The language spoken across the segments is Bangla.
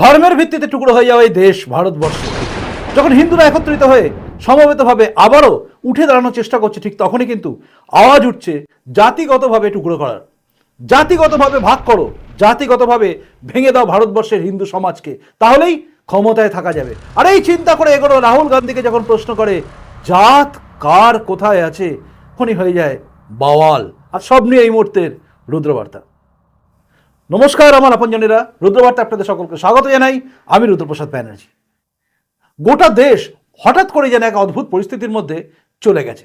ধর্মের ভিত্তিতে টুকরো হয়ে যাওয়া এই দেশ ভারতবর্ষ। যখন হিন্দুরা একত্রিত হয়ে সমবেতভাবে আবারও উঠে দাঁড়ানোর চেষ্টা করছে, ঠিক তখনই কিন্তু আওয়াজ উঠছে, জাতিগতভাবে টুকরো করার। জাতিগতভাবে ভাগ করো, জাতিগতভাবে ভেঙে দাও ভারতবর্ষের হিন্দু সমাজকে, তাহলেই ক্ষমতায় থাকা যাবে। আর এই চিন্তা করে এগোনো রাহুল গান্ধীকে যখন প্রশ্ন করে, জাত কার কোথায় আছে? তখনই হয়ে যায় বাওয়াল। আর সব নিয়ে এই মুহূর্তের রুদ্রবার্তা। নমস্কার, আমার আপনজনেরা। রুদ্রবার্তা আপনাদের সকলকে স্বাগত জানাই। আমি রুদ্রপ্রসাদ ব্যানার্জি। গোটা দেশ হঠাৎ করে যেন এক অদ্ভুত পরিস্থিতির মধ্যে চলে গেছে।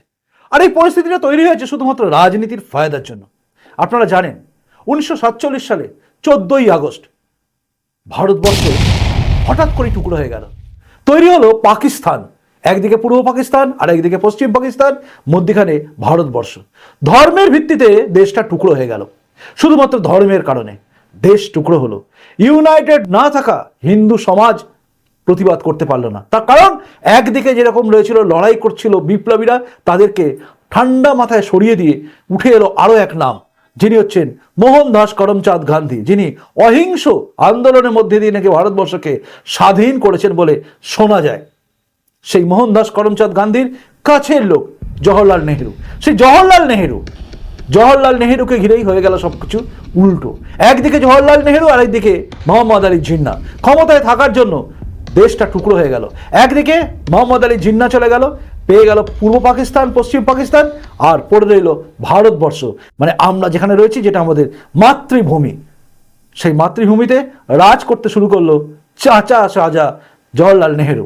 আর এই পরিস্থিতিটা তৈরি হয়েছে শুধুমাত্র রাজনীতির ফায়দার জন্য। আপনারা জানেন, উনিশশো সাতচল্লিশ সালে চোদ্দই আগস্ট ভারতবর্ষ হঠাৎ করে টুকরো হয়ে গেল। তৈরি হলো পাকিস্তান। একদিকে পূর্ব পাকিস্তান, আর একদিকে পশ্চিম পাকিস্তান, মধ্যখানে ভারতবর্ষ। ধর্মের ভিত্তিতে দেশটা টুকরো হয়ে গেল। শুধুমাত্র ধর্মের কারণে। দেশ টুকরো হলো। ইউনাইটেড না থাকা হিন্দু সমাজ প্রতিবাদ করতে পারল না। তার কারণ, একদিকে যেরকম রয়েছিল, লড়াই করছিল বিপ্লবীরা, তাদেরকে ঠান্ডা মাথায় সরিয়ে দিয়ে উঠে এলো আরও এক নাম, যিনি হচ্ছেন মোহনদাস করমচাঁদ গান্ধী, যিনি অহিংস আন্দোলনের মধ্যে দিয়ে নাকি ভারতবর্ষকে স্বাধীন করেছেন বলে শোনা যায়। সেই মোহনদাস করমচাঁদ গান্ধীর কাছের লোক জওহরলাল নেহেরু। সেই জওহরলাল নেহেরু জওহরলাল নেহেরুকে ঘিরেই হয়ে গেল সবকিছু উল্টো। একদিকে জওহরলাল নেহেরু আর একদিকে মোহাম্মদ আলী জিন্না। ক্ষমতায় থাকার জন্য দেশটা টুকরো হয়ে গেল। একদিকে মোহাম্মদ আলী জিন্না চলে গেল, পেয়ে গেল পূর্ব পাকিস্তান, পশ্চিম পাকিস্তান, আর পড়ে রইল ভারতবর্ষ। মানে আমরা যেখানে রয়েছি, যেটা আমাদের মাতৃভূমি। সেই মাতৃভূমিতে রাজ করতে শুরু করল চাচা শাহজা জওহরলাল নেহেরু।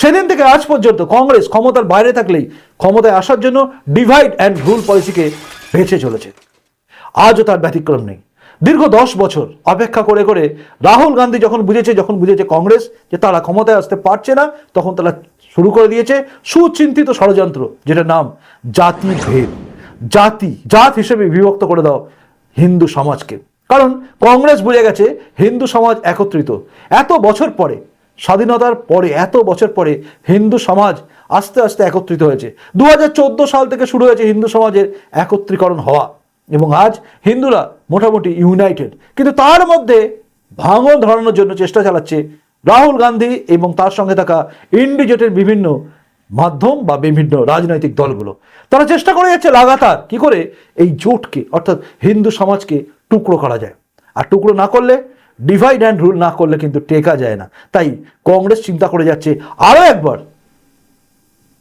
সেদিন থেকে আজ পর্যন্ত কংগ্রেস ক্ষমতার বাইরে থাকলেই ক্ষমতায় আসার জন্য ডিভাইড অ্যান্ড রুল পলিসিকে বেছে চলেছে। আজও তার ব্যতিক্রম নেই। দীর্ঘ দশ বছর অপেক্ষা করে করে রাহুল গান্ধী যখন বুঝেছে যখন বুঝেছে কংগ্রেস যে তারা ক্ষমতায় আসতে পারছে না, তখন তারা শুরু করে দিয়েছে সুচিন্তিত ষড়যন্ত্র, যেটার নাম জাতি ভেদ। জাতি, জাত হিসেবে বিভক্ত করে দাও হিন্দু সমাজকে। কারণ কংগ্রেস বুঝে গেছে হিন্দু সমাজ একত্রিত। এত বছর পরে স্বাধীনতার পরে, এত বছর পরে হিন্দু সমাজ আস্তে আস্তে একত্রিত হয়েছে। দু হাজার চোদ্দ সাল থেকে শুরু হয়েছে হিন্দু সমাজের একত্রীকরণ হওয়া এবং আজ হিন্দুরা মোটামুটি ইউনাইটেড কিন্তু তার মধ্যে ভাঙন ধরানোর জন্য চেষ্টা চালাচ্ছে রাহুল গান্ধী এবং তার সঙ্গে থাকা ইন্ডিজেটের বিভিন্ন মাধ্যম বা বিভিন্ন রাজনৈতিক দলগুলো। তারা চেষ্টা করে যাচ্ছে লাগাতার কি করে এই জোটকে, অর্থাৎ হিন্দু সমাজকে টুকরো করা যায়। আর টুকরো না করলে ডিভাইড অ্যান্ড রুল না করলে কিন্তু টেকা যায় না। তাই কংগ্রেস চিন্তা করে যাচ্ছে আরও একবার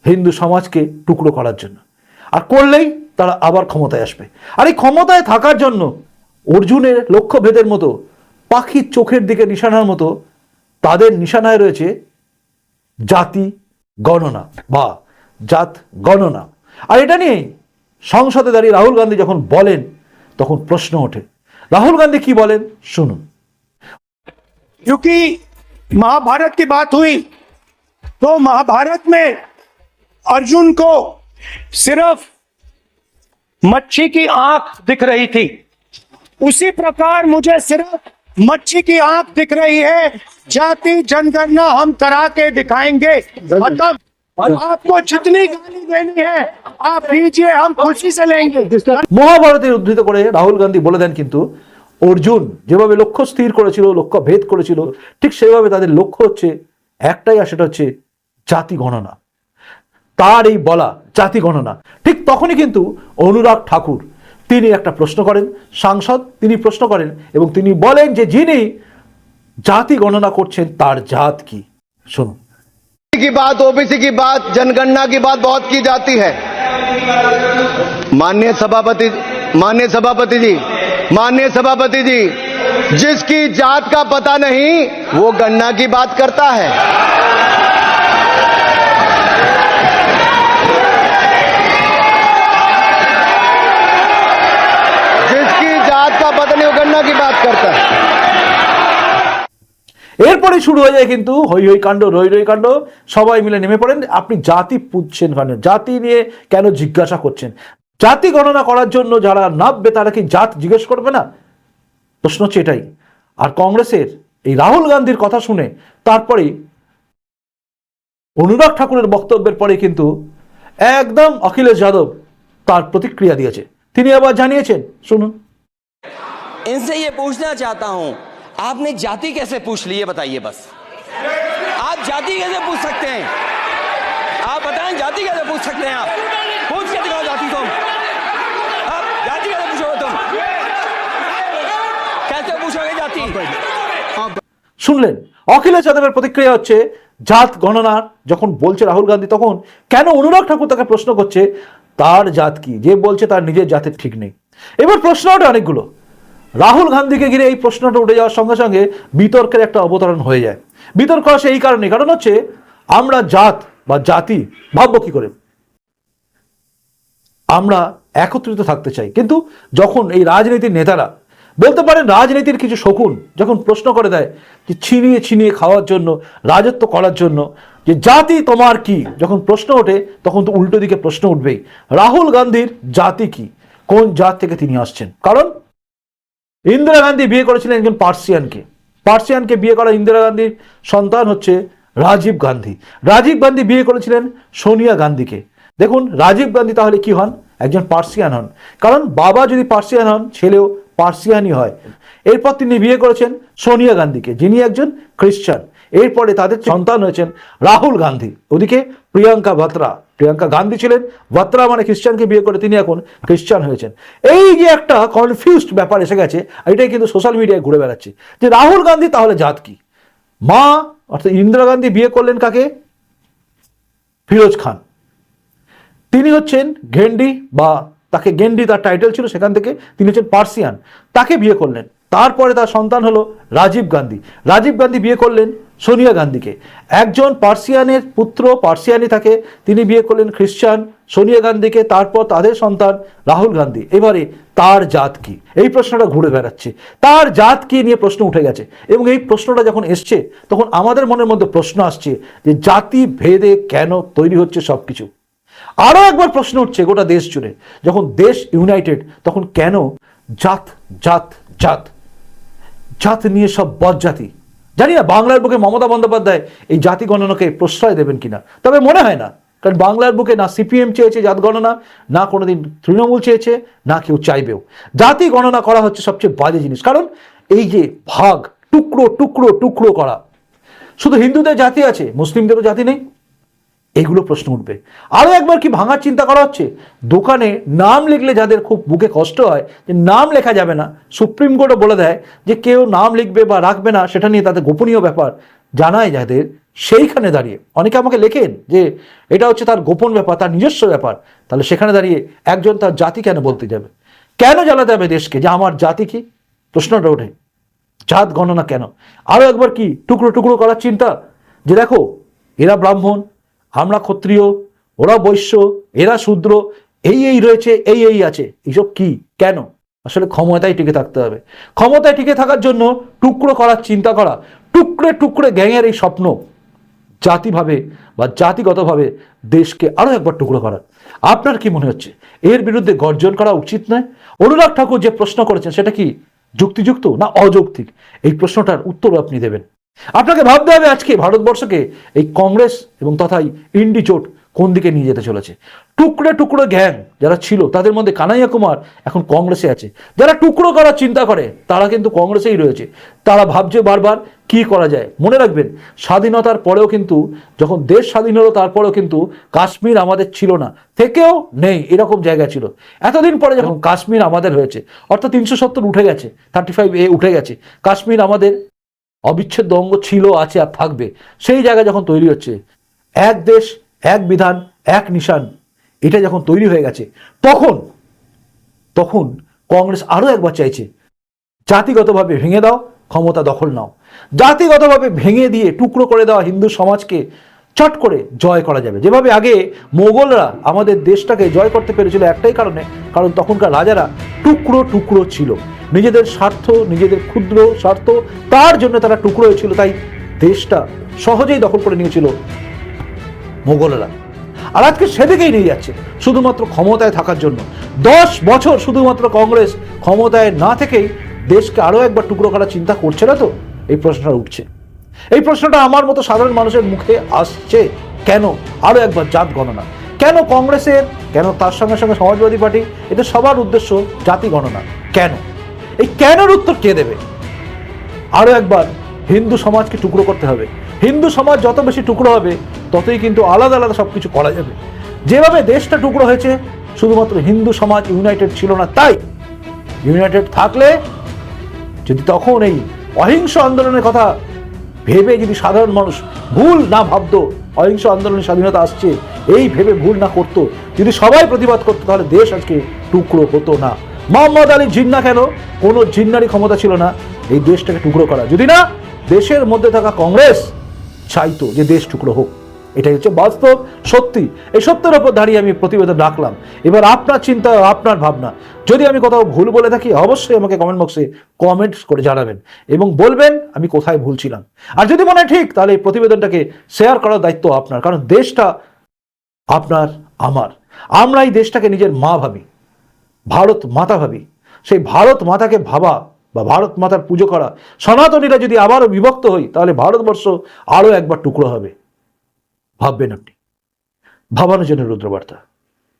হিন্দু সমাজকে টুকরো করার জন্য। আর করলেই তারা আবার ক্ষমতায় আসবে। আর এই ক্ষমতায় থাকার জন্য অর্জুনের লক্ষ্যভেদের মতো, পাখির চোখের দিকে নিশানার মতো তাদের নিশানায় রয়েছে জাতি গণনা বা জাত গণনা। আর এটা নিয়েই সংসদে দাঁড়িয়ে রাহুল গান্ধী যখন বলেন, তখন প্রশ্ন ওঠে। রাহুল গান্ধী কি বলেন? শুনুন। क्योंकि महाभारत की बात हुई तो महाभारत में अर्जुन को सिर्फ मच्छी की आंख दिख रही थी उसी प्रकार मुझे सिर्फ मच्छी की आंख दिख रही है जाति जनगणना हम करा के दिखाएंगे मतलब और आपको जितनी गाली देनी है आप दीजिए हम खुशी से लेंगे মহাভারতের উদ্ধৃত করে রাহুল গান্ধী বলে দেন কিন্তু অর্জুন যেভাবে লক্ষ্য স্থির করেছিল লক্ষ্য ভেদ করেছিল ঠিক সেভাবে তাদের লক্ষ্য হচ্ছে একটাই আর সেটা হচ্ছে জাতি গণনা তার এই বলা জাতি গণনা ঠিক তখনই কিন্তু অনুরাগ ঠাকুর তিনি একটা প্রশ্ন করেন সাংসদ তিনি প্রশ্ন করেন এবং তিনি বলেন যে যিনি জাতি গণনা করছেন তার জাত কি শুনুন की बात ओबीसी की बात जनगणना की बात बहुत की जाती है माननीय सभापति माननीय सभापति जी माननीय सभापति जी जिसकी जात का पता नहीं वो गणना की बात करता है जिसकी जात का पता नहीं वो गणना की बात करता है এরপরে শুরু হয়ে যায় কিন্তু হই হই কাণ্ড রই রই কাণ্ড সবাই মিলে নেমে পড়েন আপনি জাতি পুঁজছেন কেন জাতি নিয়ে কেন জিজ্ঞাসা করছেন জাতি গণনা করার জন্য যারা নামবে তারা কি জাত জিজ্ঞেস করবে না প্রশ্ন হচ্ছে এটাই আর কংগ্রেসের এই রাহুল গান্ধীর কথা শুনে তারপরেই অনুরাগ ঠাকুরের বক্তব্যের পরে কিন্তু একদম অখিলেশ যাদব তার প্রতিক্রিয়া দিয়েছে তিনি আবার জানিয়েছেন শুনুন इनसे ये पूछना चाहता हूं आपने जाति कैसे पूछ ली ये बताइए बस आप जाति कैसे पूछ सकते हैं आप बताएं जाति कैसे पूछ सकते हैं आप শুনলেন, অখিলেশ যাদবের প্রতিক্রিয়া হচ্ছে, জাত গণনার, যখন বলছে রাহুল গান্ধী, তখন কেন অনুরাগ ঠাকুর তাকে প্রশ্ন করছে, তার জাত কি? যে বলছে তার নিজের জাতের ঠিক নেই। এবার প্রশ্ন ওঠে অনেকগুলো। রাহুল গান্ধীকে ঘিরে এই প্রশ্নটা উঠে যাওয়ার সঙ্গে সঙ্গে বিতর্কের একটা অবতরণ হয়ে যায়। বিতর্ক আসে এই কারণে কারণ হচ্ছে, আমরা জাত বা জাতি ভাববো কি করে? আমরা একত্রিত থাকতে চাই। কিন্তু যখন এই রাজনীতির নেতারা বলতে পারেন রাজনীতির কিছু শকুন যখন প্রশ্ন করে দেয় যে ছিনিয়ে ছিনিয়ে খাওয়ার জন্য, রাজত্ব করার জন্য, যে জাতি তোমার কি? যখন প্রশ্ন ওঠে, তখন তো উল্টো দিকে প্রশ্ন উঠবেই। রাহুল গান্ধীর জাতি কি? কোন জাত থেকে তিনি আসছেন? কারণ ইন্দিরা গান্ধী বিয়ে করেছিলেন একজন পার্সিয়ানকে। পার্সিয়ানকে বিয়ে করা ইন্দিরা গান্ধীর সন্তান হচ্ছে রাজীব গান্ধী। রাজীব গান্ধী বিয়ে করেছিলেন সোনিয়া গান্ধীকে। দেখুন, রাজীব গান্ধী তাহলে কি হন? একজন পার্সিয়ান হন। কারণ বাবা যদি পার্সিয়ান হন, ছেলেও পার্সিয়ানই হয়। এরপর তিনি বিয়ে করেছেন সোনিয়া গান্ধীকে, যিনি একজন খ্রিস্টান। এরপরে তাদের সন্তান হয়েছেন রাহুল গান্ধী। ওদিকে প্রিয়াঙ্কা ভাত্রা। প্রিয়াঙ্কা গান্ধী ছিলেন, ভাত্রা মানে খ্রিস্টানকে বিয়ে করে তিনি এখন খ্রিস্টান হয়েছেন। এই যে একটা কনফিউজড ব্যাপার এসে গেছে এটাই কিন্তু সোশ্যাল মিডিয়ায় ঘুরে বেড়াচ্ছে। যে রাহুল গান্ধী তাহলে জাত কি? মা, অর্থাৎ ইন্দিরা গান্ধী বিয়ে করলেন কাকে? ফিরোজ খান। তিনি হচ্ছেন গেন্ডি বা তাকে গেন্ডি তার টাইটেল ছিল, সেখান থেকে তিনি হচ্ছেন পার্সিয়ান তাকে বিয়ে করলেন। তারপরে তার সন্তান হলো রাজীব গান্ধী। রাজীব গান্ধী বিয়ে করলেন সোনিয়া গান্ধীকে। একজন পার্সিয়ানের পুত্র পার্সিয়ানি থাকে, তিনি বিয়ে করলেন খ্রিস্টান সোনিয়া গান্ধীকে, তারপর তাদের সন্তান রাহুল গান্ধী। এবারে তার জাত কি? এই প্রশ্নটা ঘুরে বেড়াচ্ছে। তার জাত কি নিয়ে প্রশ্ন উঠে গেছে। এবং এই প্রশ্নটা যখন এসছে, তখন আমাদের মনের মধ্যে প্রশ্ন আসছে যে জাতি ভেদে কেন তৈরি হচ্ছে সব কিছু আরও একবার প্রশ্ন উঠছে গোটা দেশ জুড়ে, যখন দেশ ইউনাইটেড তখন কেন জাত জাত জাত? জাত নিয়ে সব বদজাতি জানি না, বাংলার বুকে মমতা বন্দ্যোপাধ্যায় এই জাতি গণনাকে প্রশ্রয় দেবেন কিনা, তবে মনে হয় না, কারণ বাংলার বুকে না সিপিএম চেয়েছে জাত গণনা, না কোনোদিন তৃণমূল চেয়েছে, না কেউ চাইবেও। জাতি গণনা করা হচ্ছে সবচেয়ে বাজে জিনিস, কারণ এই যে ভাগ, টুকরো টুকরো টুকরো করা, শুধু হিন্দুদের জাতি আছে, মুসলিমদেরও জাতি নেই। এগুলো প্রশ্ন উঠবে। আরও একবার কি ভাঙার চিন্তা করা হচ্ছে? দোকানে নাম লিখলে যাদের খুব বুকে কষ্ট হয়, যে নাম লেখা যাবে না, সুপ্রিম কোর্টও বলে দেয় যে কেউ নাম লিখবে বা রাখবে না, সেটা নিয়ে তাদের গোপনীয় ব্যাপার জানায় যাদের, সেইখানে দাঁড়িয়ে। অনেকে আমাকে লেখেন যে এটা হচ্ছে তার গোপন ব্যাপার, তার নিজস্ব ব্যাপার। তাহলে সেখানে দাঁড়িয়ে একজন তার জাতি কেন বলতে যাবে? কেন জানাতে হবে দেশকে? যে আমার জাতি কি? প্রশ্নটা ওঠে। জাত গণনা কেন? আরও একবার কি টুকরো টুকরো করার চিন্তা? যে দেখো, এরা ব্রাহ্মণ আমরা ক্ষত্রিয়, ওরা বৈশ্য, এরা শূদ্র, এই এই রয়েছে, এই এই আছে। এইসব কি? কেন? আসলে ক্ষমতায় টিকে থাকতে হবে। ক্ষমতায় টিকে থাকার জন্য টুকরো করার চিন্তা করা, টুকরে টুকরে গ্যাংয়ের এই স্বপ্ন, জাতিভাবে বা জাতিগতভাবে দেশকে আরও একবার টুকরো করার। আপনার কি মনে হচ্ছে? এর বিরুদ্ধে গর্জন করা উচিত নয়? অনুরাগ ঠাকুর যে প্রশ্ন করেছেন, সেটা কি যুক্তিযুক্ত না অযৌক্তিক? এই প্রশ্নটার উত্তর আপনি দেবেন। আপনাকে ভাবতে হবে আজকে ভারতবর্ষকে এই কংগ্রেস এবং তথা ইন্ডি জোট কোন দিকে নিয়ে যেতে চলেছে। টুকরো টুকরো গ্যাং যারা ছিল, তাদের মধ্যে কানাইয়া কুমার এখন কংগ্রেসে আছে। যারা টুকরো করার চিন্তা করে, তারা কিন্তু কংগ্রেসেই রয়েছে। তারা ভাবছে বারবার কি করা যায়। মনে রাখবেন, স্বাধীনতার পরেও কিন্তু, যখন দেশ স্বাধীন হলো, তারপরেও কিন্তু কাশ্মীর আমাদের ছিল না। থেকেও নেই, এরকম জায়গা ছিল। এতদিন পরে যখন কাশ্মীর আমাদের হয়েছে, অর্থাৎ তিনশো সত্তর উঠে গেছে থার্টি ফাইভ এ উঠে গেছে, কাশ্মীর আমাদের অবিচ্ছেদ্য অঙ্গ ছিল, আছে আর থাকবে। সেই জায়গা যখন তৈরি হচ্ছে, এক দেশ, এক বিধান, এক নিশান, এটা যখন তৈরি হয়ে গেছে, তখন তখন কংগ্রেস আরও একবার চাইছে, জাতিগতভাবে ভেঙে দাও, ক্ষমতা দখল নাও। জাতিগতভাবে ভেঙে দিয়ে টুকরো করে দেওয়া হিন্দু সমাজকে চট করে জয় করা যাবে। যেভাবে আগে মোগলরা আমাদের দেশটাকে জয় করতে পেরেছিল একটাই কারণে, কারণ তখনকার রাজারা টুকরো টুকরো ছিল। নিজেদের স্বার্থ, নিজেদের ক্ষুদ্র স্বার্থ, তার জন্য তারা টুকরো হয়েছিল, তাই দেশটা সহজেই দখল করে নিয়েছিল মোগলরা। আর আজকে সেদিকেই নিয়ে যাচ্ছে, শুধুমাত্র ক্ষমতায় থাকার জন্য। দশ বছর শুধুমাত্র কংগ্রেস ক্ষমতায় না থেকেই দেশকে আরও একবার টুকরো করার চিন্তা করছে না তো? এই প্রশ্নটা উঠছে। এই প্রশ্নটা আমার মতো সাধারণ মানুষের মুখে আসছে কেন? আরও একবার জাত গণনা। কেন কংগ্রেসের, কেন তার সঙ্গে সঙ্গে সমাজবাদী পার্টি? এদের সবার উদ্দেশ্য জাতি গণনা। কেন? এই কেনর উত্তর কে দেবে? আরও একবার, হিন্দু সমাজকে টুকরো করতে হবে। হিন্দু সমাজ যত বেশি টুকরো হবে, ততই কিন্তু আলাদা আলাদা সব কিছু করা যাবে। যেভাবে দেশটা টুকরো হয়েছে, শুধুমাত্র হিন্দু সমাজ ইউনাইটেড ছিল না, তাই ইউনাইটেড থাকলে যদি তখন এই অহিংস আন্দোলনের কথা ভেবে যদি সাধারণ মানুষ ভুল না ভাবতো, অহিংস আন্দোলনের স্বাধীনতা আসছে, এই ভেবে ভুল না করতো, যদি সবাই প্রতিবাদ করতো, তাহলে দেশ আজকে টুকরো হতো না। মোহাম্মদ আলী জিন্না কেন? কোনো জিন্নারই ক্ষমতা ছিল না এই দেশটাকে টুকরো করা। যদি না, দেশের মধ্যে থাকা কংগ্রেস চাইতো যে দেশ টুকরো হোক। এটাই হচ্ছে বাস্তব সত্যি। এই সত্যের ওপর দাঁড়িয়ে আমি প্রতিবেদন রাখলাম। এবার আপনার চিন্তা, আপনার ভাবনা। যদি আমি কোথাও ভুল বলে থাকি, অবশ্যই আমাকে কমেন্ট বক্সে কমেন্টস করে জানাবেন এবং বলবেন আমি কোথায় ভুল ছিলাম। আর যদি মনে ঠিক, তাহলে এই প্রতিবেদনটাকে শেয়ার করার দায়িত্ব আপনার। কারণ দেশটা আপনার, আমার। আমরা এই দেশটাকে নিজের মা ভাবি। ভারত মাতা ভাবি। সেই ভারত মাতাকে ভাবা বা ভারত মাতার পুজো করা, সনাতনীরা যদি আবারও বিভক্ত হই, তাহলে ভারতবর্ষ আরও একবার টুকরো হবে। ভাববেন আপনি। ভাবানোর জন্য রুদ্রবার্তা।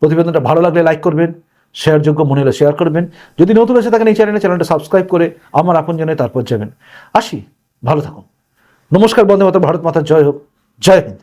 প্রতিবেদনটা ভালো লাগলে লাইক করবেন, শেয়ারযোগ্য মনে হলে শেয়ার করবেন। যদি নতুন এসে থাকেন এই চ্যানেলে চ্যানেলটা সাবস্ক্রাইব করে আমার আপন জনে তারপর যাবেন। আসি, ভালো থাকুন। নমস্কার, বন্দে মাতা ভারত মাতার জয় হোক। জয় হিন্দ।